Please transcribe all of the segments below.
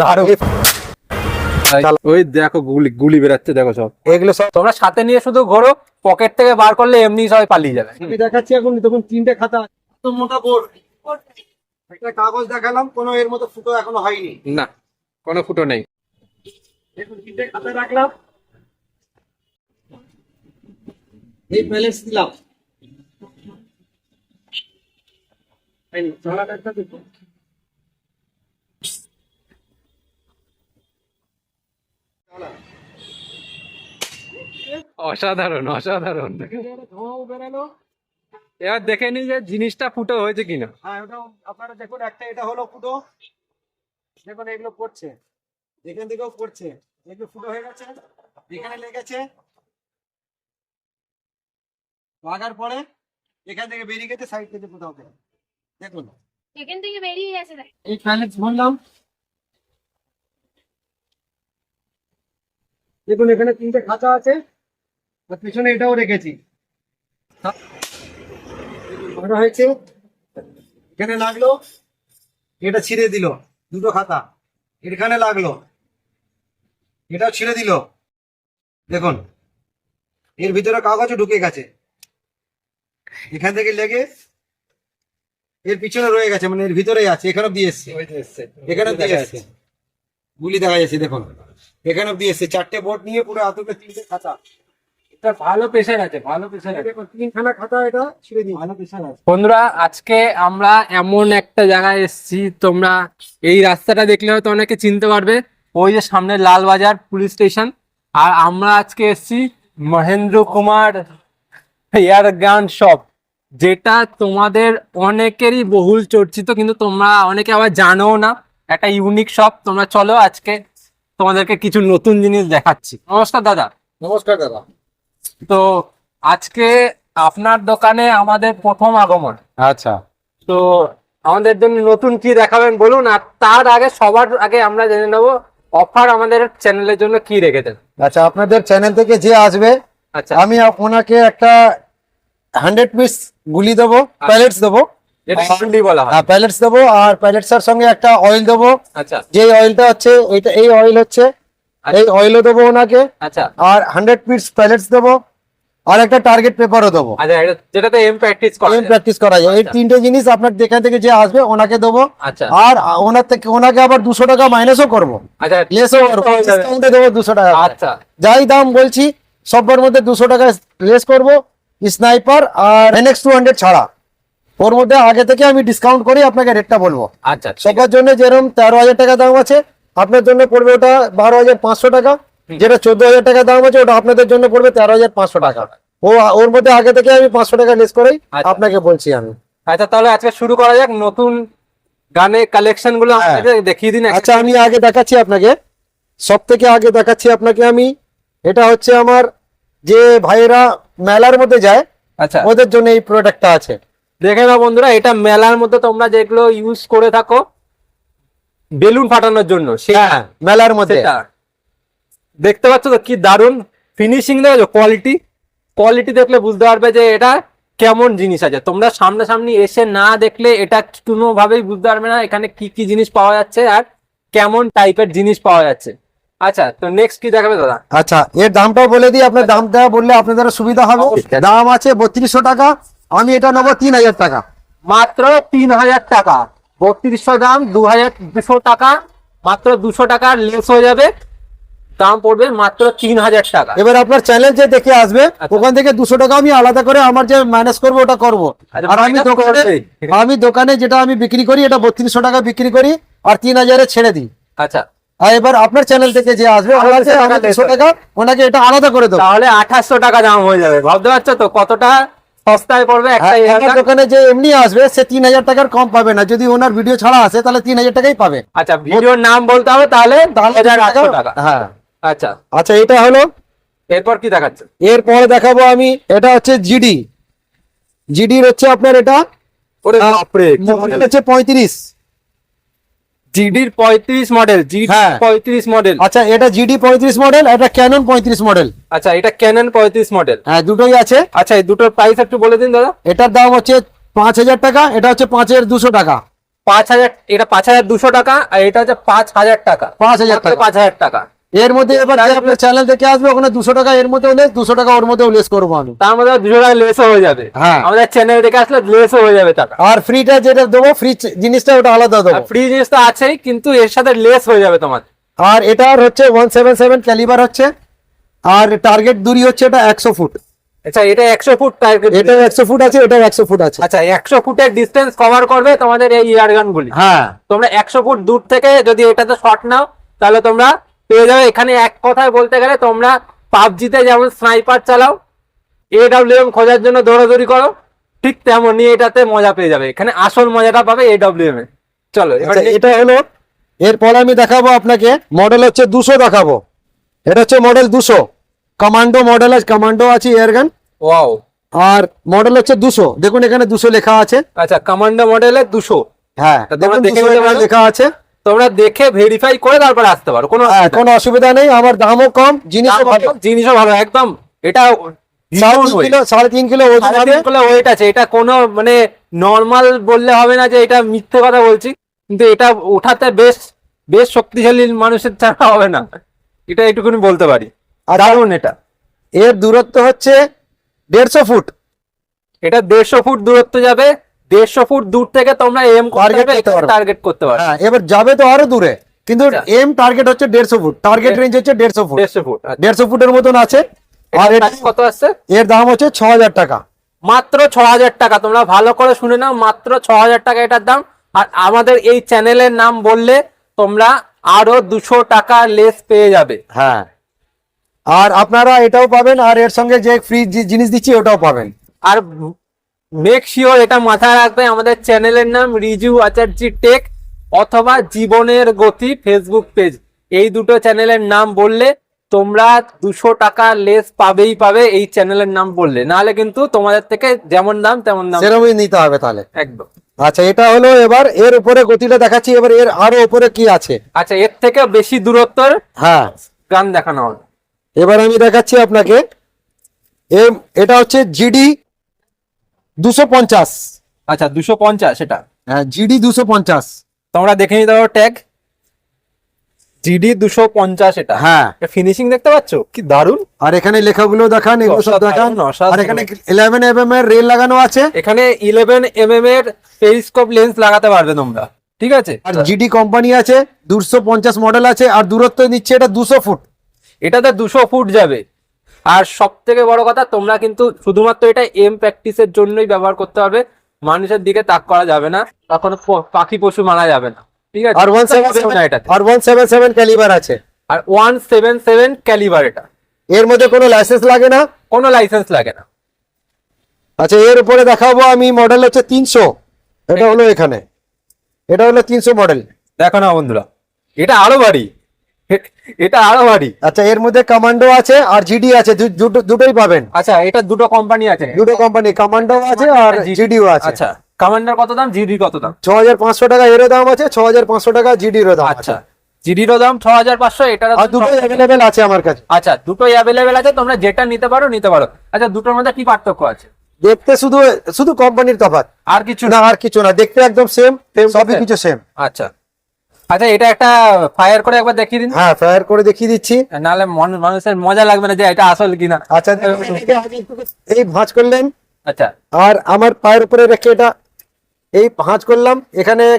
দারুণ। ওই দেখো গুলি গুলি বেরাচ্ছে দেখো সব। এগুলো সব তোমরা সাথে নিয়ে শুধু ঘোরো পকেট থেকে বার করলে এমনি সবাই পালিয়ে যাবে। আমি দেখাচ্ছি এখন দেখুন তিনটে খাতা এত মোটা বোর্ড। একটা কাগজ দেখালাম কোনো এর মতো ফুটো এখনও হয়নি। না কোনো ফুটো নেই। দেখুন তিনটে খাতা রাখলাম। এই ব্যালেন্স দিলাম। এই চলাটা একটা দেখুন। অসাধারণ অসাধারণ। ধোঁয়াও এবার দেখে নি যে জিনিসটা ফুটো হয়েছে কিনা। হ্যাঁ ওটা আপনারা দেখুন একটা এটা হলো ফুটো। দেখুন এগুলো পড়ছে। এখান থেকেও পড়ছে। এগুলো ফুটো হয়ে গেছে এখানে লেগেছে। লাগার পরে এখান থেকে বেরিয়ে গেছে সাইড থেকে কোথাও। দেখুন। এখান থেকে বেরিয়ে গেছে এই প্যালেটস ভরলাম দেখুন এখানে তিনটে খাঁচা আছে আর পিছনে এটাও রেখেছি। হয়েছে এখানে লাগল এটা ছিঁড়ে দিল দুটো খাতা এখানে লাগল এটাও ছিঁড়ে দিল। দেখুন এর ভিতরে কাগজও ঢুকে গেছে। এখান থেকে লেগে এর পিছনে রয়ে গেছে মানে এর ভিতরেই আছে এখানে দিয়ে এসছে। এখানে দিয়ে এসছে। গুলি দেখা যাচ্ছে দেখুন। এখানে অব্দি এসছে চারটে বোর্ড নিয়ে পুরো আতুকে তিনটে খাতা। এটা ভালো প্রেশার আছে ভালো প্রেশার আছে। তিনখানা খাতা এটা ছিঁড়ে দিই ভালো পেশা আছে। বন্ধুরা আজকে আমরা এমন একটা জায়গায় এসেছি তোমরা এই রাস্তাটা দেখলে হয়তো অনেকে চিনতে পারবে। ওই যে সামনে লালবাজার পুলিশ স্টেশন। আর আমরা আজকে এসেছি Mahendra Kumar air gun shop যেটা তোমাদের অনেকেরই বহুল চর্চিত কিন্তু তোমরা অনেকে আবার জানো না। একটা ইউনিক শপ তোমরা চলো আজকে তোমাদেরকে কিছু নতুন জিনিস দেখাচ্ছি। নমস্কার দাদা। নমস্কার দাদা। তো আজকে আপনার দোকানে আমাদের প্রথম আগমন। আচ্ছা। তো আমাদের জন্য নতুন কি দেখাবেন বলুন আর তার আগে সবার আগে আমরা জেনে নেব অফার আমাদের চ্যানেলের জন্য কি রেখেছেন। আচ্ছা আপনাদের চ্যানেল থেকে যে আসবে আচ্ছা। আমি ওনাকে একটা হান্ড্রেড পিস গুলি দেবো প্যালেটস দেবো। যেটা ইউলি বলা হয়। প্যালেটস দেবো আর প্যালেটস সঙ্গে একটা অয়েল দেবো। আচ্ছা। যে অয়েলটা হচ্ছে এইটা এই অয়েল হচ্ছে এই অয়েলও দেবো ওনাকে। আচ্ছা। আর হান্ড্রেড পিস প্যালেটস দেবো। আর একটা টার্গেট পেপারও দেবো। আচ্ছা যেটাতে এম প্র্যাকটিস করা যায়। প্র্যাকটিস করা যায়। এই। তিনটে জিনিস আপনার যেখান থেকে যে আসবে ওনাকে দেবো। আর ওনার থেকে ওনাকে আবার দুশো টাকা মাইনাসও করব। লেসও করব। ডিসকাউন্টে দেবো। দুশো টাকা আচ্ছা। যাই দাম বলছি সবার মধ্যে দুশো টাকা লেস করব। স্নাইপার আর এনএক্স টু হান্ড্রেড ছাড়া। ওর মধ্যে আগে থেকে আমি ডিসকাউন্ট করে আপনাকে রেটটা বলব। আচ্ছা সবার জন্য যেরকম তেরো হাজার টাকা দাম আছে আপনার জন্য পড়বে ওটা বারো হাজার পাঁচশো টাকা। যেটা চোদ্দ হাজার টাকা দাম আছে ওটা আপনাদের জন্য পড়বে তেরো হাজার পাঁচশো টাকা। ও ওর মধ্যে আগে থেকে আমি পাঁচশো টাকা লেস করেই আচ্ছা। আপনাকে বলছি আমি। আচ্ছা তাহলে আজকে শুরু করা যাক। নতুন গানের কালেকশনগুলো হ্যাঁ। দেখিয়ে দিন আচ্ছা আমি আগে দেখাচ্ছি আপনাকে। সব থেকে আগে দেখাচ্ছি আপনাকে আমি। এটা হচ্ছে আমার যে ভাইয়েরা মেলার মধ্যে যায় আচ্ছা। ওদের জন্য এই প্রোডাক্টটা আছে। দেখে নাও বন্ধুরা এটা মেলার মধ্যে তোমরা যেগুলো ইউজ করে থাকো বেলুন ফাটানোর জন্য হ্যাঁ মেলার মধ্যে। দেখতে পাচ্ছ তো কি দারুণ ফিনিশিং দেখেছ? কোয়ালিটি কোয়ালিটি দেখলে বুঝতে পারবে যে এটা কেমন জিনিস আছে। তোমরা সামনাসামনি এসে না দেখলে এটা কোনোভাবেই বুঝতে পারবে না এখানে কি কি জিনিস পাওয়া যাচ্ছে আর কেমন টাইপের জিনিস পাওয়া যাচ্ছে। আচ্ছা তো নেক্সট কি দেখাবে দাদা? আচ্ছা এর দামটাও বলে দিই আপনার দামটা বললে আপনাদের সুবিধা হবে। দাম আছে বত্রিশশো টাকা আমি এটা নেব তিন হাজার টাকা। মাত্র তিন হাজার টাকা। বত্রিশশো দাম দু হাজার দুশো টাকা। মাত্র দুশো টাকা লেস হয়ে যাবে। দাম পড়বে মাত্র তিন হাজার টাকা। এবার আপনার চ্যানেল যে দেখে আসবে আচ্ছা। ওখান থেকে দুশো টাকা আমি আলাদা করে আমার যে ম্যানেজ করব ওটা করব। আর আমি দোকানে আমি দোকানে যেটা আমি বিক্রি করি এটা বত্রিশশো টাকা বিক্রি করি আর তিন হাজারে ছেড়ে দিই। আচ্ছা। আর এবার আপনার চ্যানেল থেকে যে আসবে দুশো টাকা ওনাকে এটা আলাদা করে দেবো। তাহলে আঠাশশো টাকা দাম হয়ে যাবে। ভাবতে পারছ তো কতটা সস্তায় পড়বে একটা হ্যাঁ, দোকানে যে এমনি আসবে সে তিন হাজার টাকার কম পাবে না। যদি ওনার ভিডিও ছাড়া আসে তাহলে তিন হাজার টাকাই পাবে। আচ্ছা ভিডিওর নাম বলতে হবে তাহলে টাকা। হ্যাঁ। আচ্ছা। আচ্ছা এটা হলো? এরপর কি দেখাচ্ছে? এরপরে দেখাবো আমি এটা হচ্ছে জিডি জিডির হচ্ছে আপনার এটা পঁয়ত্রিশ। জিডির পঁয়ত্রিশ মডেল জি হ্যাঁ। পঁয়ত্রিশ মডেল আচ্ছা এটা জিডি পঁয়ত্রিশ মডেল এটা ক্যানন পঁয়ত্রিশ মডেল আচ্ছা এটা ক্যানন পঁয়ত্রিশ মডেল হ্যাঁ দুটোই আছে। আচ্ছা এই দুটোর প্রাইস একটু বলে দিন দাদা। এটার দাম হচ্ছে পাঁচ হাজার টাকা এটা হচ্ছে পাঁচ হাজার দুশো টাকা। পাঁচ হাজার এটা পাঁচ হাজার দুশো টাকা আর এটা হচ্ছে পাঁচ হাজার টাকা। পাঁচ হাজার টাকা। পাঁচ হাজার টাকা। এর মধ্যে এবার আপনার চ্যানেল থেকে আসবে ওখানে দুশো টাকা এর মধ্যেও লেস দুশো টাকা ওর মধ্যেও লেস করব আমি। তার মধ্যে দুশো টাকা লেসও হয়ে যাবে। হ্যাঁ। আমাদের চ্যানেল থেকে আসলে লেসও হয়ে যাবে টাকা আর ফ্রিটা যেটা দেবো ফ্রি জিনিসটা ওটা আলাদা দেবো। ফ্রি জিনিস তো আছেই কিন্তু এর সাথে লেস হয়ে যাবে তোমার আর এটার হচ্ছে ওয়ান সেভেন সেভেন ক্যালিবার হচ্ছে। আর টার্গেট দূরি হচ্ছে এটা একশো ফুট। আচ্ছা এটা একশো ফুট টার্গেট এটা একশো ফুট আছে এটাও একশো ফুট আছে। আচ্ছা একশো ফুটের ডিস্টেন্স কভার করবে তোমাদের এই ইয়ার গান গুলি। হ্যাঁ। তোমরা একশো ফুট দূর থেকে যদি এটাতে শট নাও তাহলে তোমরা পেয়ে যাবে। এখানে এক কথায় বলতে গেলে তোমরা পাবজিতে যেমন স্নাইপার চালাও এডাব্লিউএম খোঁজার জন্য দৌড়াদৌড়ি করো ঠিক তেমনই এটাতে মজা পেয়ে যাবে। এখানে আসল মজাটা পাবে এডাব্লিউএম এ। চলো আচ্ছা এটা হলো এরপর আমি দেখাবো আপনাকে মডেল হচ্ছে দুশো দেখাবো। এটা হচ্ছে মডেল দুশো। কমান্ডো মডেল আছে কমান্ডো আছে এয়ারগান ওয়াও আর মডেল হচ্ছে দুশো। দেখুন এখানে দুশো লেখা আছে। আচ্ছা কমান্ডো মডেলের দুশো। হ্যাঁ তা দেখুন দেখে 200 নিতে এখানে পারো। লেখা আছে। তোমরা দেখে ভেরিফাই করে তারপর আসতে পারো। কোনো হ্যাঁ, অসুবিধা কোনো অসুবিধা নেই আমার দামও কম জিনিসও ভালো। জিনিসও ভালো একদম। এটা সাড়ে তিন কিলো ওয়েট আছে। এটা কোনো মানে নর্মাল বললে হবে না যে এটা মিথ্যে কথা বলছি কিন্তু এটা ওঠাতে বেশ বেশ শক্তিশালী মানুষের ছাড়া হবে না। এটা একটুখানি বলতে পারি। আর দারুণ এটা। এর দূরত্ব হচ্ছে দেড়শো ফুট। এটা দেড়শো ফুট দূরত্ব যাবে। দেড়শো ফুট দূর থেকে তোমরা এম টার্গেট করতে পারবে। হ্যাঁ এবার যাবে তো আরও দূরে কিন্তু আচ্ছা। এম টার্গেট হচ্ছে দেড়শো ফুট টার্গেট রেঞ্জ হচ্ছে দেড়শো ফুট। দেড়শো ফুট আচ্ছা। দেড়শো ফুটের মতন আছে আর কত আসছে? এর দাম হচ্ছে ছ হাজার টাকা। মাত্র ছ হাজার টাকা তোমরা ভালো করে শুনে নাও মাত্র ছ হাজার টাকা এটার দাম। আর আমাদের এই চ্যানেলের নাম বললে তোমরা আরও দুশো টাকা লেস পেয়ে যাবে। হ্যাঁ। আর আপনারা এটাও পাবেন আর এর সঙ্গে যে ফ্রি জিনিস দিচ্ছি ওটাও পাবেন। আর মেক শিওর এটা মাথায় রাখবে আমাদের চ্যানেলের নাম রিজু আচার্জি টেক অথবা জীবনের গতি ফেসবুক পেজ এই দুটো চ্যানেলের নাম বললে তোমরা দুশো টাকা লেস পাবেই পাবে এই চ্যানেলের নাম বললে। নাহলে কিন্তু তোমাদের থেকে যেমন দাম তেমন দাম। সেরকমই নিতে হবে তাহলে। একদম। আচ্ছা এটা হলো এবার এর উপরে গতিটা দেখাচ্ছি এবার এর আরও উপরে কি আছে? আচ্ছা এর থেকে বেশি দূরত্বর হ্যাঁ। গান দেখানো হবে। এবার আমি দেখাচ্ছি আপনাকে। এটা হচ্ছে জিডি দুশো পঞ্চাশ। আচ্ছা দুশো পঞ্চাশ এটা হ্যাঁ জিডি দুশো পঞ্চাশ। তোমরা দেখে নিতে পারো ট্যাগ। জিডি দুশো পঞ্চাশ এটা। হ্যাঁ। ফিনিশিং দেখতে পাচ্ছ? কি দারুণ। আর এখানে লেখাগুলো দেখান এগুলো সব দেখান। আর এখানে ইলেভেন এম এম এর রেল লাগানো আছে। এখানে ইলেভেন এম এম এর পেরিস্কোপ লেন্স লাগাতে পারবে তোমরা। ঠিক আছে? আর জিডি কোম্পানি আছে দুশো পঞ্চাশ মডেল আছে আর দূরত্ব নিচ্ছে এটা দুশো ফুট। এটাতে দুশো ফুট যাবে। আর সব থেকে বড় কথা তোমরা কিন্তু শুধুমাত্র এটা এম প্র্যাকটিসের জন্যই ব্যবহার করতে পারবে। মানুষের দিকে তাক করা যাবে না তখন পাখি পশু মারা যাবে না। ঠিক আছে? আর ওয়ান সেভেন হবে না আর ওয়ান সেভেন সেভেন ক্যালিবার আছে। আর ওয়ান সেভেন সেভেন ক্যালিবার এটা। এর মধ্যে কোনো লাইসেন্স লাগে না? কোনো লাইসেন্স লাগে না। আচ্ছা এর উপরে দেখাবো আমি মডেল হচ্ছে তিনশো। এটা হলো এখানে। এটা হলো তিনশো মডেল দেখো না বন্ধুরা এটা আরও এ- এটা আরও ভারী। আচ্ছা এর মধ্যে কমান্ডো আছে আর জিডি আছে দুটোই পাবেন। আচ্ছা এটা দুটো কোম্পানি আছে। দুটো কোম্পানি কমান্ডো আছে আর জিডিও আছে। আচ্ছা কমান্ডার কত দাম? জিডি কত দাম? ছ হাজার পাঁচশো টাকা এরও দাম আছে ছ হাজার পাঁচশো টাকা জিডিরও দাম আচ্ছা জিডিরও দাম ছ হাজার পাঁচশো এটার আর দুটো অ্যাভেলেবেল আছে আমার কাছে। আচ্ছা দুটোই অ্যাভেলেবেল আছে তোমরা যেটা নিতে পারো নিতে পারো। আচ্ছা দুটোর মধ্যে কি পার্থক্য আছে? দেখতে শুধু শুধু কোম্পানির তফাৎ। আর কিছু না? আর কিছু না দেখতে একদম সেম সবই কিছু সেম আচ্ছা আচ্ছা এটা একটা ফায়ার করে একবার দেখিয়ে দিন। হ্যাঁ ফায়ার করে দেখিয়ে দিচ্ছি। নাহলে মন- মানুষের মজা লাগবে না যে এটা আসল কিনা। আচ্ছা এই ভাঁজ করলেন। আচ্ছা। আর আমার পায়ের উপরে রেখে এটা এই ভাঁজ করলাম। এখানে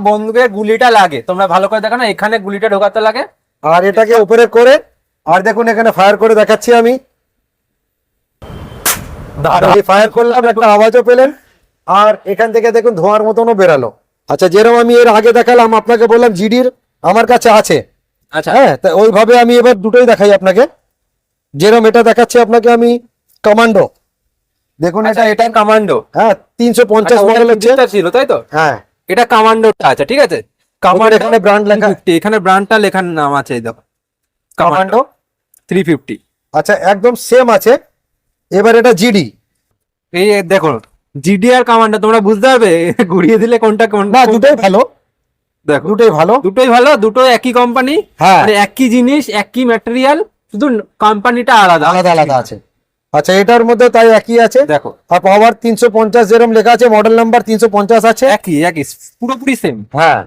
বন্দুকের গুলিটা লাগে। তোমরা ভালো করে দেখো না এখানে গুলিটা ঢোকাতে লাগে। আর এটাকে উপরে করে আর দেখুন এখানে ফায়ার করে দেখাচ্ছি আমি। ফায়ার করলাম একটা আওয়াজও পেলেন। আর এখান থেকে দেখুন ধোঁয়ার মতনও বেরালো। আচ্ছা যেরকম আমি এর আগে দেখালাম আপনাকে বললাম জিডির আমার কাছে আছে। আচ্ছা। হ্যাঁ তা ওইভাবে আমি এবার দুটোই দেখাই আপনাকে। যেরকম এটা দেখাচ্ছি আপনাকে আমি কমান্ডো। দেখুন আচ্ছা এটা এটা কমান্ডো। হ্যাঁ তিনশো পঞ্চাশ মডেল হচ্ছে। ছিল তাই তো? হ্যাঁ। এটা কমান্ডোটা আছে ঠিক আছে? আমার এখানে ব্র্যান্ড লেখা। 350 এখানে ব্র্যান্ডটা লেখার নাম আছে এই দেখো। কমান্ডো? থ্রি ফিফটি আচ্ছা একদম সেম আছে। এবার এটা জিডি। এই এ দেখো জিডিআর কমান্ডো তোমরা বুঝতে পারবে? ঘুরিয়ে দিলে কোনটা কোন না দুটোই ভালো। দেখো। দুটোই ভালো। দুটোই ভালো দুটো একই কোম্পানি হ্যাঁ। একই জিনিস একই ম্যাটেরিয়াল শুধু কোম্পানিটা আলাদা। আলাদা আলাদা আছে। আচ্ছা এটার মধ্যে তাই একই আছে? দেখো। আর পাওয়ার তিনশো পঞ্চাশ যেরকম লেখা আছে মডেল নাম্বার তিনশো পঞ্চাশ আছে? একই একই পুরোপুরি সেম হ্যাঁ।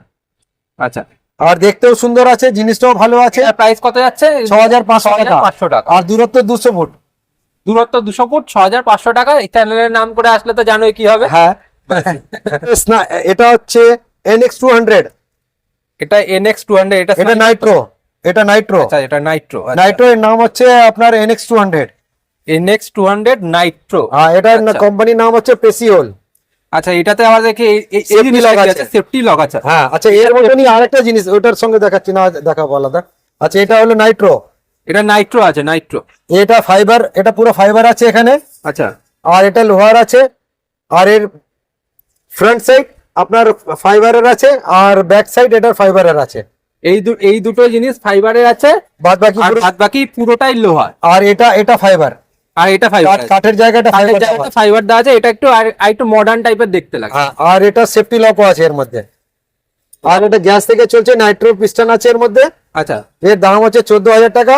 আচ্ছা। আর দেখতেও সুন্দর আছে জিনিসটাও ভালো আছে। প্রাইস কত যাচ্ছে? ছ হাজার পাঁচশো টাকা। পাঁচশো টাকা। আর দূরত্ব দুশো ফুট দূরত্ব দুশো ফুট ছ হাজার পাঁচশো টাকা এই চ্যানেলের নাম করে আসলে তো জানোই কি হবে। হ্যাঁ। এটা হচ্ছে এনএক্স টু হান্ড্রেড এটা এনএক্স টু হান্ড্রেড এটা এটা নাইট্রো এটা নাইট্রো আচ্ছা এটা নাইট্রো নাইট্রো এর নাম হচ্ছে আপনার NX two hundred NX two hundred nitro হ্যাঁ এটার আচ্ছা। কোম্পানির নাম হচ্ছে পেসিওল আচ্ছা এটাতে আবার দেখি Safety lock আছে। সেফটি লক আছে হ্যাঁ আচ্ছা এর মধ্যে আরেকটা জিনিস ওটার সঙ্গে দেখাচ্ছি না দেখাবো আলাদা। আচ্ছা এটা হলো নাইট্রো এটা নাইট্রো আছে নাইট্রো এটা ফাইবার এটা পুরো ফাইবার আছে এখানে। আচ্ছা। আর এটা লোহার আছে। আর এর ফ্রন্ট সাইড আপনার ফাইবারের আছে আর ব্যাক সাইড এটার ফাইবারের আছে। এই দু এই দুটো জিনিস ফাইবারের আছে বাদ বাকি বাদ বাকি পুরোটাই লোহা আর এটা এটা ফাইবার আর এটা ফাইবার কাঠের জায়গাটা ফাইবার ফাইবার দেওয়া আছে। এটা একটু আর আর একটু মডার্ন টাইপের দেখতে লাগে। হ্যাঁ আর এটা সেফটি লকও আছে এর মধ্যে। আর এটা গ্যাস থেকে চলছে নাইট্রো পিস্টন আছে এর মধ্যে। আচ্ছা। এর দাম হচ্ছে চোদ্দ হাজার টাকা।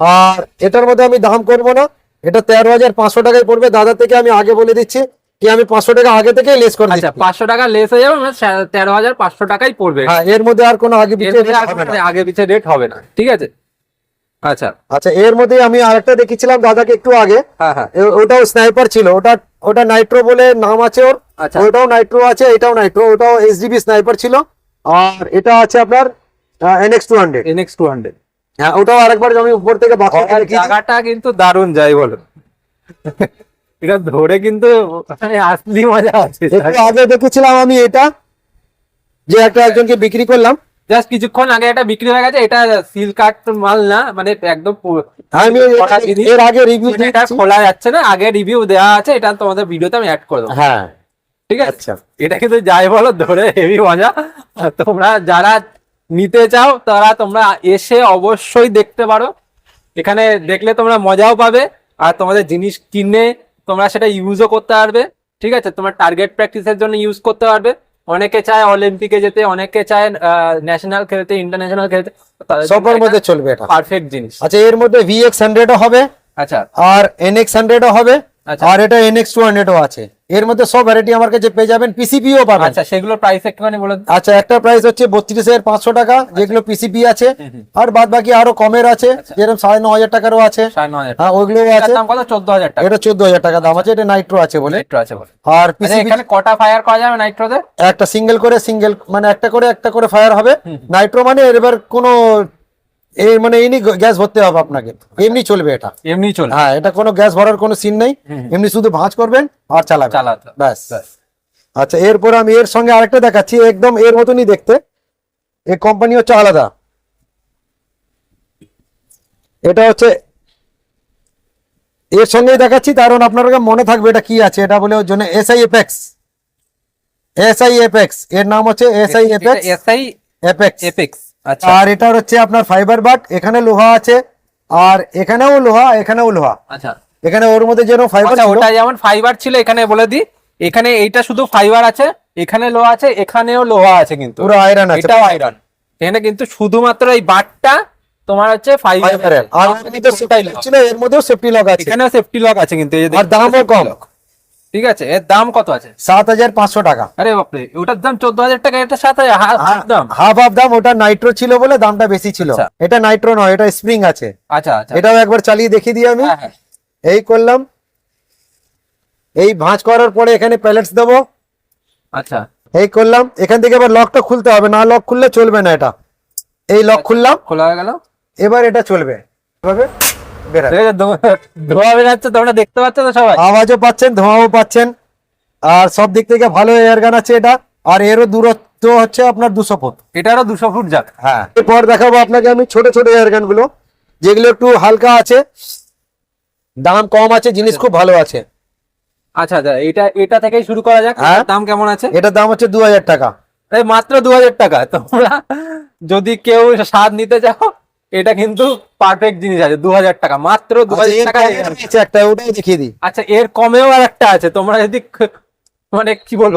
আর এটার মধ্যে আমি দাম করব না। এটা তেরো হাজার পাঁচশো টাকায় পড়বে। দাদা থেকে আমি আগে বলে দিচ্ছি কি আমি পাঁচশো টাকা আগে থেকে লেস করে আচ্ছা পাঁচশো টাকা লেস হয়ে যাবে মানে তেরো হাজার পাঁচশো টাকাই পড়বে। হ্যাঁ এর মধ্যে আর কোনো আগে পিছিয়ে। আগে পিছে রেট হবে না। ঠিক আছে? আচ্ছা। আচ্ছা এর মধ্যে আমি আরেকটা দেখেছিলাম দাদাকে একটু আগে। হ্যাঁ হ্যাঁ। ওটাও স্নাইপার ছিল। ওটা ওটা নাইট্রো বলে নাম আছে ওর। আচ্ছা। ওটাও নাইট্রো আছে এটাও নাইট্রো ওটাও এসডিবি স্নাইপার ছিল। আর এটা আছে আপনার NX two hundred NX two hundred হ্যাঁ ওটাও আরেকবার আমি উপর থেকে জায়গাটা কিন্তু দারুণ যাই বলো। এটা ধরে কিন্তু মানে আসলি মজা আছে আগে দেখেছিলাম আমি এটা যে একটা একজনকে বিক্রি করলাম। জাস্ট কিছুক্ষণ আগে এটা বিক্রি হয়ে গেছে এটা সিল কাট মাল না মানে একদম আমি এর আগে রিভিউ মানে এটা খোলা যাচ্ছে না আগে রিভিউ দেওয়া আছে এটা তোমাদের ভিডিওতে আমি অ্যাড করে দেবো। হ্যাঁ। ঠিক আছে? আচ্ছা। এটা কিন্তু যাই বলো ধরে হেভি মজা। তোমরা যারা নিতে চাও তারা তোমরা এসে অবশ্যই দেখতে পারো। এখানে দেখলে তোমরা মজাও পাবে আর তোমাদের জিনিস কিনে তোমরা সেটা ইউজও করতে পারবে ঠিক আছে? তোমার টার্গেট প্র্যাকটিসের জন্য ইউজ করতে পারবে। অনেকে চায় অলিম্পিকে যেতে অনেকে চায় ন্যাশনাল খেলতে ইন্টারন্যাশনাল খেলতে। সবার মধ্যে চলবে এটা। পারফেক্ট জিনিস। আচ্ছা এর মধ্যে ভিএক্স হান্ড্রেডও হবে আচ্ছা। আর এনএক্স হান্ড্রেডও হবে। আর এটা এনএক্স টু হান্ড্রেডও আছে। এর মধ্যে সব ভ্যারাইটি আমার কাছে পেয়ে যাবেন পিসিপিও পাবেন। আচ্ছা সেগুলোর প্রাইস একটুখানি বলে। আচ্ছা একটা প্রাইস হচ্ছে বত্রিশ হাজার পাঁচশো টাকা যেগুলো পিসিপি আছে। আর বাদ বাকি আরও কমের আছে যেরকম সাড়ে ন হাজার টাকারও আছে। হ্যাঁ ওইগুলো আছে। চোদ্দ হাজার টাকা। এটা চোদ্দ হাজার টাকা দাম আছে এটা নাইট্রো আছে বলে। নাইট্রো আছে বলে। আর আচ্ছা, পিসিপি এখানে কটা ফায়ার করা যাবে নাইট্রোতে একটা সিঙ্গেল করে সিঙ্গেল মানে একটা করে একটা করে ফায়ার হবে। নাইট্রো মানে এবার কোনো এই মানে এমনি গ্যাস ভরতে হবে আপনাকে। এমনি চলবে এটা। এমনি চলে হ্যাঁ এটা কোনো গ্যাস ভরার কোনো সিন নেই। এমনি শুধু ভাঁজ করবেন আর চালাবেন। চালাতে ব্যাস। আচ্ছা এরপর আমি এর সঙ্গে আরেকটা দেখাচ্ছি। একদম এর মতনই দেখতে। এই কোম্পানি হচ্ছে আলাদা। এটা হচ্ছে এর সঙ্গেই দেখাচ্ছি। কারণ আপনারা মনে থাকবে এটা কি আছে। এটা বলে ওর জন্য এসআই এপেক্স এসআই এপেক্স এর নাম হচ্ছে SI apex SI apex apex আর এটার হচ্ছে আপনার ফাইবার বাট এখানে লোহা আছে আর এখানেও লোহা এখানেও লোহা। আচ্ছা। এখানে ওর মধ্যে যেরকম ফাইবার আচ্ছা ওটা যেমন ফাইবার ছিল এখানে বলে দি এখানে এইটা শুধু ফাইবার আছে এখানে লোহা আছে এখানেও লোহা আছে কিন্তু। পুরো আয়রন আছে। এটাও আয়রন এখানে কিন্তু শুধুমাত্র এই বাটটা তোমার হচ্ছে ফাইবার আর lock এর মধ্যেও সেফটি লক আছে। এখানেও সেফটি লক আছে কিন্তু আর দামও কম। ঠিক আছে এর দাম কত আছে? সাত হাজার পাঁচশো টাকা। আরে বাপরে ওটার দাম চোদ্দ হাজার টাকা এটা সাত হাজার হাফ হাফ দাম হাফ হাফ দাম ওটা নাইট্রো ছিল বলে দামটা বেশি ছিল। আচ্ছা। এটা নাইট্রো নয় এটা স্প্রিং আছে। আচ্ছা আচ্ছা। এটাও একবার চালিয়ে দেখিয়ে দিই আমি। হ্যাঁ হ্যাঁ। এই করলাম। এই ভাঁজ করার পরে এখানে প্যালেটস দেবো। আচ্ছা। এই করলাম। এখান থেকে এবার লকটা খুলতে হবে না লক খুললে চলবে না এটা। এই লক খুললাম। খোলা হয়ে গেল? এবার এটা চলবে। এভাবে। ধোঁয়া- ধোঁয়া বেরাচ্ছে তোমরা দেখতে পাচ্ছ তো সবাই? আওয়াজও পাচ্ছেন ধোঁয়াও পাচ্ছেন। আর সব দিক থেকে ভালো এয়ার গান আছে এটা। আর এরও দূরত্ব হচ্ছে আপনার দুশো ফুট। এটারও দুশো ফুট যাবে হ্যাঁ। এরপর দেখাবো আপনাকে আমি ছোট ছোট এয়ার গানগুলো যেগুলো একটু হালকা আছে। দাম কম আছে জিনিস খুব ভালো আছে। আচ্ছা আচ্ছা এটা এটা থেকেই শুরু করা যাক। হ্যাঁ। দাম কেমন আছে? এটার দাম হচ্ছে দু হাজার টাকা। মাত্র দু হাজার টাকা। তোমরা যদি কেউ স্বাদ নিতে চাও এটা কিন্তু পারফেক্ট জিনিস আছে দু হাজার টাকা। মাত্র দু আচ্ছা, হাজার এর টাকা একটা ওটাই দেখিয়ে দিই। আচ্ছা এর কমেও আর একটা আছে তোমরা যদি মানে কি বলব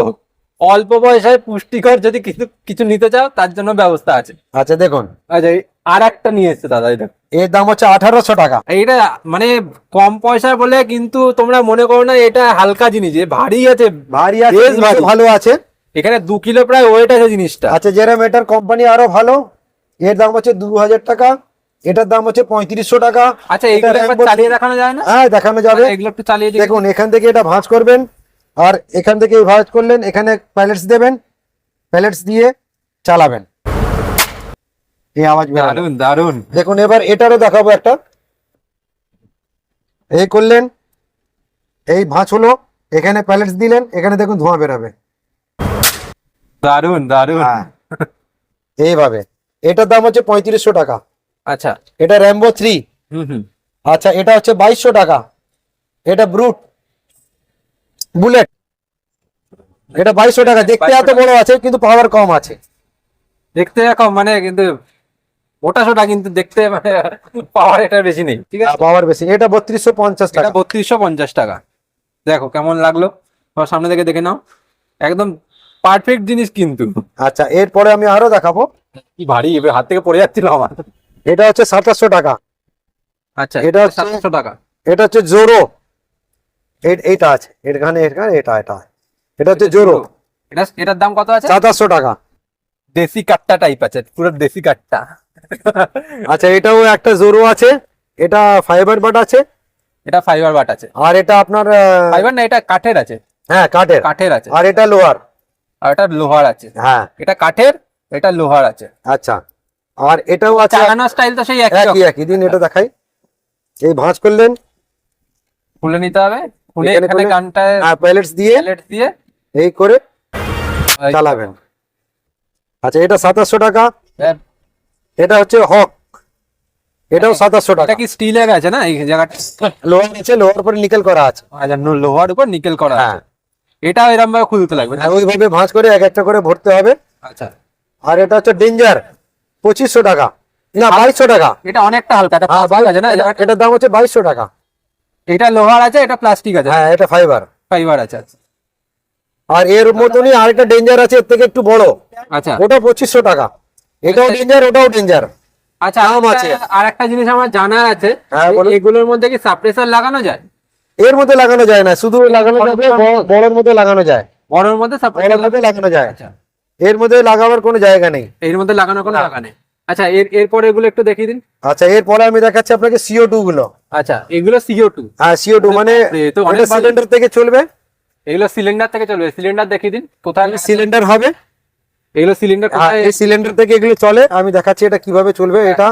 অল্প পয়সায় পুষ্টিকর যদি কিছু কিছু নিতে চাও তার জন্য ব্যবস্থা আছে। আচ্ছা দেখুন। আচ্ছা আর একটা নিয়ে এসছে দাদা এটা এর দাম হচ্ছে আঠারোশো টাকা। এইটা মানে কম পয়সা বলে কিন্তু তোমরা মনে করো না এটা হালকা জিনিস ভারী আছে ভারী আছে ভালো আছে। এখানে দু কিলো প্রায় ওয়েট আছে জিনিসটা। আচ্ছা যেরকম এটার কোম্পানি আরও ভালো এর দাম হচ্ছে দু হাজার টাকা এটার দাম হচ্ছে পঁয়ত্রিশশো টাকা। আচ্ছা চালিয়ে দেখানো যায় না? হ্যাঁ দেখানো যাবে। এগুলো একটু চালিয়ে দেখুন দেখুন এখান থেকে এটা ভাঁজ করবেন আর এখান থেকে ভাঁজ করলেন এখানে প্যালেটস দেবেন প্যালেটস দিয়ে চালাবেন। এই আওয়াজ দারুণ দারুণ দেখুন এবার এটারও দেখাবো একটা। এই করলেন এই ভাঁজ হলো এখানে প্যালেটস দিলেন এখানে দেখুন ধোঁয়া বেরোবে। দারুণ দারুণ হ্যাঁ। এইভাবে। এটার দাম হচ্ছে পঁয়ত্রিশশো টাকা। আচ্ছা। এটা র্যাম্বো থ্রি হুম হুম। আচ্ছা এটা হচ্ছে বাইশশো টাকা। এটা ব্রুট বুলেট এটা বাইশশো টাকা। দেখতে এত বড় আছে কিন্তু পাওয়ার কম আছে। দেখতে দেখো মানে কিন্তু মোটা সোটা কিন্তু দেখতে মানে পাওয়ার এটা বেশি নেই ঠিক আছে? পাওয়ার বেশি। এটা বত্রিশশো পঞ্চাশ টাকা। বত্রিশশো পঞ্চাশ টাকা। দেখো কেমন লাগল। সামনে থেকে দেখে নাও। একদম পারফেক্ট জিনিস কিন্তু। আচ্ছা এরপরে আমি আরও দেখাবো। কি ভারী এবার হাত থেকে পড়ে যাচ্ছিল আমার। এটা হচ্ছে সাতাশশো টাকা। আচ্ছা এটা এটা হচ্ছে- সাতশো টাকা। এটা হচ্ছে জোরো এ- এইটা আছে। এখানে এখানে এটা এটা। এটা হচ্ছে জোরো এটা এটার দাম কত আছে? সাতাশশো টাকা। দেশি কাট্টা টাইপ আছে পুরো দেশি কাট্টা। আচ্ছা এটাও একটা জোরো আছে। এটা ফাইবার বাট আছে। এটা ফাইবার বাট আছে। আর এটা আপনার ফাইবার না এটা কাঠের আছে। হ্যাঁ কাঠের। কাঠের আছে। আর এটা লোহার। আর এটা লোহার আছে। হ্যাঁ। এটা কাঠের এটা লোহার আছে। আচ্ছা। আর এটাও আছে চালানোর স্টাইল তো সেই একই একই একই। দিন এটা দেখাই। এই ভাঁজ করলেন। খুলে নিতে হবে। খুলে এখানে গানটায় আর প্যালেটস দিয়ে। প্যালেট দিয়ে। এই করে চালাবেন। আচ্ছা এটা সাতাশশো টাকা। এটা হচ্ছে হক। এটাও সাতাশশো টাকা। এটা কি স্টিলের আছে না? এই জায়গাটা লোহার আছে লোহার পরে নিকেল করা আছে। আচ্ছা নো- লোহার উপর নিকেল করা হ্যাঁ আছে। এটা এরকম ভাবে খুলতে লাগবে? হ্যাঁ, ওইভাবে ভাঁজ করে এক একটা করে ভরতে হবে। আচ্ছা। আর এটা হচ্ছে ডেঞ্জার পঁচিশশো টাকা। না বাইশশো টাকা। এটা অনেকটা হালকা এটা হ্যাঁ আছে না? এটার দাম হচ্ছে বাইশশো টাকা। এটা লোহার আছে এটা প্লাস্টিক আছে? হ্যাঁ এটা ফাইবার ফাইবার আছে আচ্ছা। আর এর মতনই আরেকটা ডেঞ্জার আছে এর থেকে একটু বড়। আচ্ছা। ওটা পঁচিশশো টাকা। এটাও ডেঞ্জার ওটাও ডেঞ্জার আচ্ছা আরেকটা- আছে। আর একটা জিনিস আমার জানা আছে। হ্যাঁ, এগুলোর মধ্যে কি সাপ্রেসার লাগানো যায়? এর মধ্যে লাগানো যায় না শুধু লাগানো যাবে বড়- বড়ের মধ্যে লাগানো যায়। বড়ের মধ্যে সাপ্রেসার মধ্যে লাগানো যায়। আচ্ছা। এর মধ্যে লাগাবার কোনো জায়গা নেই। এর মধ্যে লাগানোর কোনো। জায়গা নেই। আচ্ছা এর এরপরে এগুলো একটু দেখিয়ে দিন। আচ্ছা এরপরে আমি দেখাচ্ছি আপনাকে সিও টু গুলো। আচ্ছা এগুলো সিও টু হ্যাঁ সিও টু মানে তো অনেক সিলিন্ডার থেকে চলবে? এগুলো সিলিন্ডার থেকে চলবে। সিলিন্ডার দেখিয়ে দিন কোথায় সিলিন্ডার হবে? এগুলো সিলিন্ডার কোথায় এই সিলিন্ডার থেকে এগুলো চলে। আমি দেখাচ্ছি এটা কীভাবে চলবে এটা।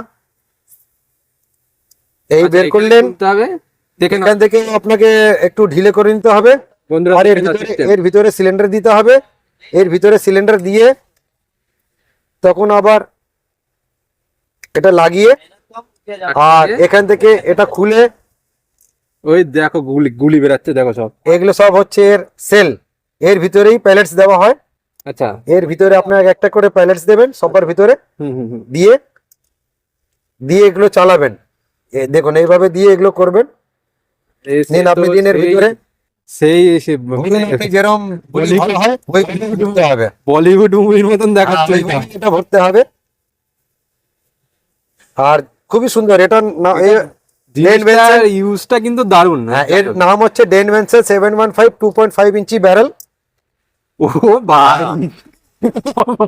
এই আচ্ছা, বের করলেন। তুলতে হবে। দেখে এখান থেকে আপনাকে একটু ঢিলে করে নিতে হবে। বন্ধুরা এর ভিতরে সিলিন্ডার দিতে হবে। এর ভিতরে সিলিন্ডার দিয়ে তখন আবার এটা লাগিয়ে আর এখান থেকে এটা খুলে ওই দেখো গুলি গুলি বেরাচ্ছে দেখো সব। এগুলো সব হচ্ছে এর সেল এর ভিতরেই প্যালেটস দেওয়া হয়। আচ্ছা। এর ভিতরে আপনার একটা করে প্যালেটস দেবেন সবার ভিতরে। হুম হুম হুম। দিয়ে দিয়ে এগুলো চালাবেন। দেখুন এইভাবে দিয়ে এগুলো করবেন। নিন আপনি তো দিন এর সেই- ভিতরে সেই যেরকম বলিউড মুভির মতন হ্যাঁ, দেখাচ্ছে। হ্যাঁ, হ্যাঁ। এটা ভরতে হবে। আর খুবই সুন্দর। এটা ইউজটা Dan ভেন্সেল seven one five two point five inch barrel ও ভাই।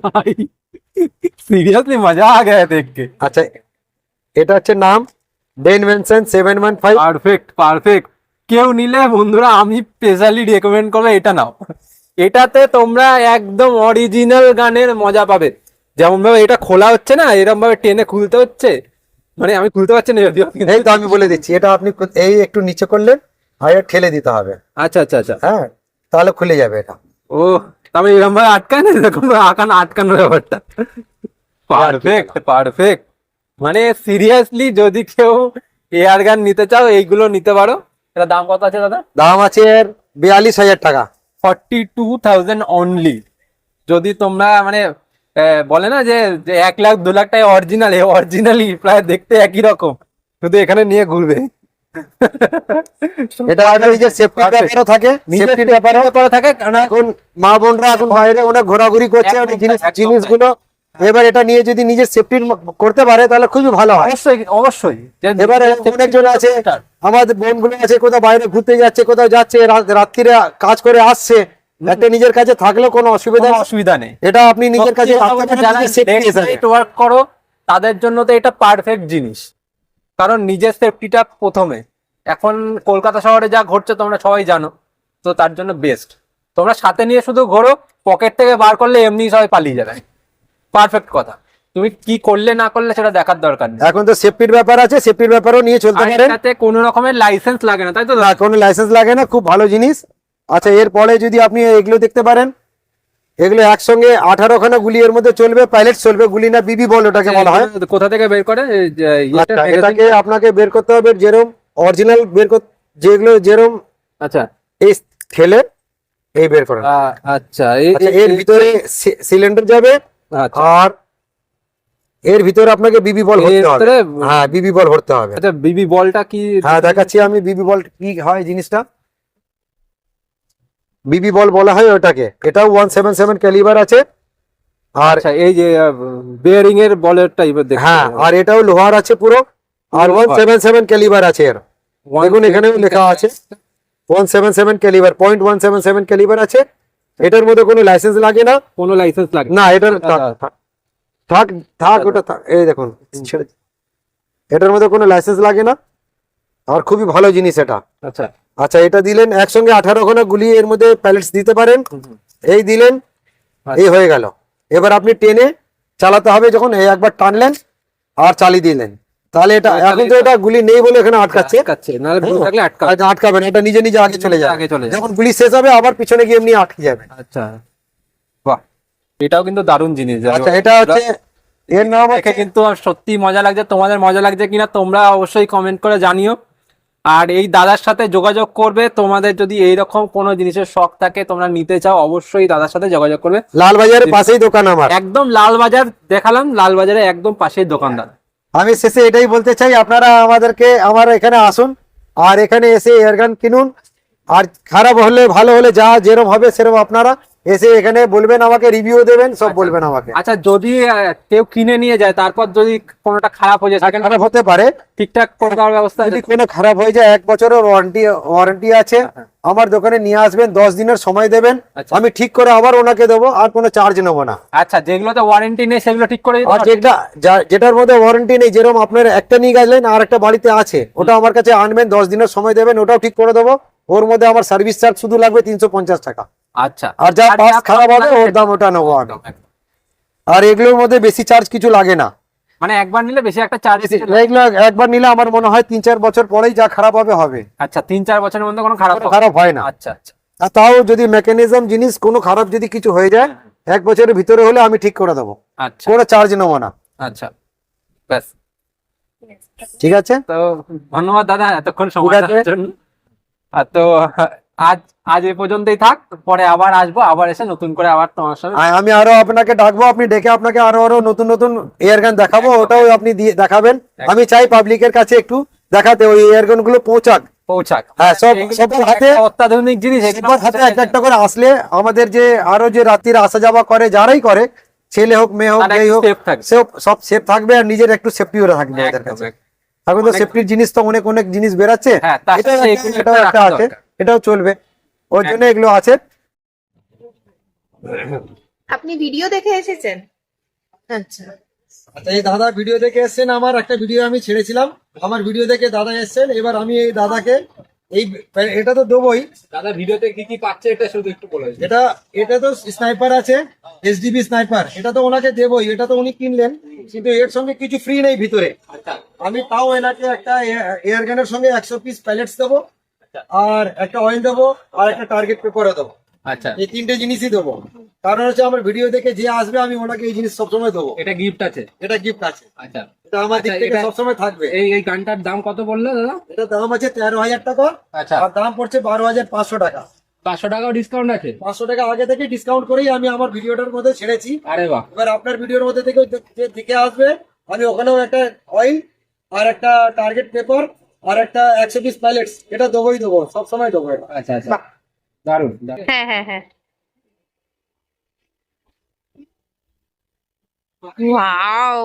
ভাই। মজা আ গয়া আচ্ছা এটা হচ্ছে নাম Dan ভেন্সেল seven one five perfect perfect কেউ নিলে বন্ধুরা আমি স্পেশালি রেকমেন্ড করব এটা নাও। এটাতে তোমরা একদম অরিজিনাল গানের মজা পাবে। যেমন ভাবে এটা খোলা হচ্ছে না এরকম ভাবে টেনে খুলতে হচ্ছে। মানে আমি খুলতে পারছি না যদিও। এই তো আমি বলে দিচ্ছি এটা আপনি এই একটু নিচে করলেন আর ঠেলে দিতে হবে। আচ্ছা আচ্ছা আচ্ছা। হ্যাঁ তাহলে খুলে যাবে এটা। ও তবে এরকম ভাবে আটকায় না এরকম ভাবে আকান আটকানোর ব্যাপারটা। পারফেক্ট পারফেক্ট মানে সিরিয়াসলি যদি কেউ এয়ার গান নিতে চাও এইগুলো নিতে পারো। এটা দাম কত আছে দাদা? দাম আছে বিয়াল্লিশ হাজার টাকা। ফর্টি টু থাউজেন্ড অনলি যদি তোমরা মানে বলে না যে এক লাখ দু লাখ টাকা অরিজিনাল অরিজিনালি প্রায় দেখতে একই রকম। শুধু এখানে নিয়ে ঘুরবে। এটা সেফটি ব্যাপারও থাকে। সেফটি ব্যাপারও। ব্যাপারে থাকে কারণ এখন মা বোনরা এখন বাইরে অনেক ঘোরাঘুরি করছে অনেক জিনিস জিনিসগুলো এবার এটা নিয়ে যদি নিজের সেফটি করতে পারে তাহলে খুবই ভালো হয়। অবশ্যই অবশ্যই। এবারে অনেকজন আছে আমাদের বোনগুলো আছে কোথাও বাইরে ঘুরতে যাচ্ছে কোথাও যাচ্ছে রাত্রিরে কাজ করে আসছে একটা নিজের কাছে থাকলেও কোনো অসুবিধা অসুবিধা নেই। এটা আপনি নিজের কাছে। ওয়ার্ক করো তাদের জন্য তো এটা পারফেক্ট জিনিস। কারণ নিজের সেফটিটা প্রথমে। এখন কলকাতা শহরে যা ঘটছে তোমরা সবাই জানো তো তার জন্য বেস্ট তোমরা সাথে নিয়ে শুধু ঘোরো পকেট থেকে বার করলে এমনি সবাই পালিয়ে যাবে পারফেক্ট কথা। তুমি কি করলে না করলে সেটা দেখার দরকার নেই। এখন তো সেফটির ব্যাপার আছে সেফটির ব্যাপারও নিয়ে চলতে পারেন। এটাতে কোনো রকমের লাইসেন্স লাগে না তাই তো না কোনো লাইসেন্স লাগে না খুব ভালো জিনিস। আচ্ছা এরপরে যদি আপনি এগুলো দেখতে পারেন এগুলো একসঙ্গে আঠারো খানা গুলি এর মধ্যে চলবে পাইলট চলবে গুলি না বিবি বল ওটাকে বলা হয়। কোথা থেকে বের করে? এটাকে আপনাকে বের করতে হবে যেরম অরিজিনাল বের কর যেগুলো যেরম আচ্ছা। এই ঠেলে এই বের করেন আ- আচ্ছা আচ্ছা এর ভিতরে সিলিন্ডার যাবে আর এর ভিতরে আপনাকে বিবি বল ভরতে হবে। হ্যাঁ বিবি বল ভরতে হবে। আচ্ছা বিবি বলটা কি? হ্যাঁ দেখাচ্ছি আমি বিবি বল কি হয় জিনিসটা। বিবি বল বলা হয় ওটাকে। এটাও ওয়ান সেভেন সেভেন ক্যালিবার আছে। আর আচ্ছা এই যে বেয়ারিং এর বলের টাইপের হ্যাঁ আর এটাও লোহার আছে পুরো। আর ওয়ান। সেভেন সেভেন ক্যালিবার আছে এর। দেখুন এখানেও লেখা আছে। One seven seven calibre point one seven seven calibre আছে। এটার মধ্যে কোনো লাইসেন্স লাগে না? কোনো লাইসেন্স লাগে না। এটার আচ্ছা, থাক থাক, থাক থাক ওটা থাক। এই দেখুন ছেড়ে এটার মধ্যে কোনো লাইসেন্স লাগে না? আর খুবই ভালো জিনিস এটা। আচ্ছা। আচ্ছা এটা দিলেন একসঙ্গে আঠারো খানা গুলি এর মধ্যে প্যালেটস দিতে পারেন। এই দিলেন এই হয়ে গেল। এবার আপনি টেনে চালাতে হবে যখন এই একবার টানলেন আর চালিয়ে দিলেন। তাহলে এটা এখন তো এটা গুলি নেই বলে এখানে আটকাচ্ছে। আটকাচ্ছে নাহলে গুলি। থাকলে আটকা আচ্ছা, আটকাবে না এটা নিজে নিজে আগে চলে যাবে। আগে চলে যাবে। যখন গুলি শেষ হবে আবার পিছনে গিয়ে এমনি আটকে যাবে। আচ্ছা। বাহ। এটাও কিন্তু দারুণ জিনিস। আচ্ছা এটা হচ্ছে এর নাম হচ্ছে কিন্তু সত্যি মজা লাগছে। তোমাদের মজা লাগছে কিনা তোমরা অবশ্যই কমেন্ট করে জানিও। আর এই দাদার সাথে যোগাযোগ করবে। তোমাদের যদি এইরকম কোনো জিনিসের শখ থাকে তোমরা নিতে চাও অবশ্যই দাদার সাথে যোগাযোগ করবে। লালবাজারের পাশেই দোকান আমার। একদম লালবাজার দেখালাম লালবাজারে একদম পাশেই দোকানদার। আমি শেষে এটাই বলতে চাই, আপনারা আমাদেরকে আমার এখানে আসুন আর এখানে এসে এয়ারগান কিনুন। আর খারাপ হলে, ভালো হলে যা যেরম হবে সেরম আপনারা এসে এখানে বলবেন আমাকে রিভিউ দেবেন সব বলবেন আমাকে। আচ্ছা যদি কেউ কিনে নিয়ে যায় তারপর যদি কোনোটা খারাপ হয়ে যায় খারাপ হতে পারে। ঠিকঠাক করে দেওয়ার ব্যবস্থা যদি কোনো খারাপ হয়ে যায় এক বছরের ওয়ারেন্টি ওয়ারেন্টি আছে। আমার দোকানে নিয়ে আসবেন দশ দিনের সময় দেবেন। আচ্ছা। আমি ঠিক করে আবার ওনাকে দেবো আর কোনো চার্জ নেব না। আচ্ছা যেগুলোতে ওয়ারেন্টি নেই সেগুলো ঠিক করে আর যেটা যেটার মধ্যে ওয়ারেন্টি নেই যেরকম আপনার একটা নিয়ে গেলেন আর একটা বাড়িতে আছে ওটা আমার কাছে আনবেন দশ দিনের সময় দেবেন ওটাও ঠিক করে দেবো। ওর মধ্যে আমার সার্ভিস চার্জ শুধু লাগবে তিনশো পঞ্চাশ টাকা। আচ্ছা। আর যা পাস খারাপ হবে ওর দাম ওটা নেব আমি। আর এগুলোর মধ্যে বেশি চার্জ কিছু লাগে না। মানে একবার নিলে বেশি একটা চার্জ এগুলো একবার নিলে আমার মনে হয় তিন চার বছর পরেই যা খারাপ হবে হবে। আচ্ছা তিন চার বছরের মধ্যে কোনো খারাপ? খারাপ হয় না। আচ্ছা আচ্ছা। আর তাও যদি মেকানিজম জিনিস কোনো খারাপ যদি কিছু হয়ে যায় এক বছরের ভিতরে হলে আমি ঠিক করে দেবো। আচ্ছা। কোনো চার্জ নেব না। আচ্ছা ব্যাস। ঠিক আছে? তো ধন্যবাদ দাদা এতক্ষণ সময় দেওয়ার জন্য। আর তো আজ আজ এই পর্যন্তই থাক পরে আবার আসব আবার এসে নতুন করে আবার তোমার সঙ্গে আমি আরও আপনাকে ডাকবো আপনি ডেকে আপনাকে আরও আরও নতুন নতুন এয়ার গান দেখাবো ওটাও আপনি দিয়ে দেখাবেন। আমি চাই পাবলিকের কাছে একটু দেখাতে ওই এয়ার গানগুলো পৌঁছাক। পৌঁছাক। হ্যাঁ, সব- সবার হাতে- অত্যাধুনিক জিনিস সবার হাতে একটা একটা করে আসলে আমাদের যে আরও যে রাত্রির আসা যাওয়া করে যারাই করে ছেলে হোক মেয়ে হোক হোক সব সব সেফ থাকবে আর নিজের একটু সেফটিও থাকবে ওদের কাছে। এখন তো অনেক- সেফটির জিনিস তো অনেক অনেক জিনিস বেরাচ্ছে। হ্যাঁ, এটাও একটা- আছে। এটাও চলবে। ওর জন্য এগুলো আছে। আপনি ভিডিও দেখে এসেছেন? আচ্ছা। আচ্ছা এই দাদা ভিডিও দেখে এসেছেন আমার একটা ভিডিও আমি ছেড়েছিলাম। আমার ভিডিও দেখে দাদা এসেছেন এবার আমি এই দাদাকে এই এটা তো দেবোই। দাদা ভিডিওতে কি কি পাচ্ছে এটা শুধু একটু বলে। এটা এটা তো স্নাইপার আছে এসডিবি স্নাইপার এটা তো ওনাকে দেবোই এটা তো উনি কিনলেন। কিন্তু এর সঙ্গে কিছু ফ্রি নেই ভিতরে। আচ্ছা। আমি তাও এনাকে একটা এয়ার গানের সঙ্গে একশো পিস প্যালেটস দেবো। আর একটা অয়েল দেবো আর একটা টার্গেট পেপারও দেবো। আচ্ছা। এই তিনটে জিনিসই দেবো। কারণ হচ্ছে আমার ভিডিও দেখে যে আসবে আমি ওনাকে এই জিনিস সবসময় দেবো। এটা গিফট আছে? এটা গিফট আছে। আচ্ছা। এটা আমার দিক আচ্ছা, থেকে সবসময় থাকবে। এই এই গানটার দাম কত বললে দাদা? এটা দাম আছে তেরো হাজার টাকা। আচ্ছা। আর দাম পড়ছে বারো হাজার পাঁচশো টাকা। পাঁচশো টাকাও ডিসকাউন্ট আছে? পাঁচশো টাকা আগে থেকে ডিসকাউন্ট করেই আমি আমার ভিডিওটার মধ্যে ছেড়েছি। আরে বাহ। এবার আপনার ভিডিওর মধ্যে থেকে যে দিকে আসবে আমি ওখানেও একটা অয়েল আর একটা টার্গেট পেপার আর একটা একশো পিস প্যালেটস এটা দেবোই দেবো সবসময় দেবো এটা। আচ্ছা আচ্ছা। দারুণ দারুণ হ্যাঁ হ্যাঁ হ্যাঁ। ওয়াও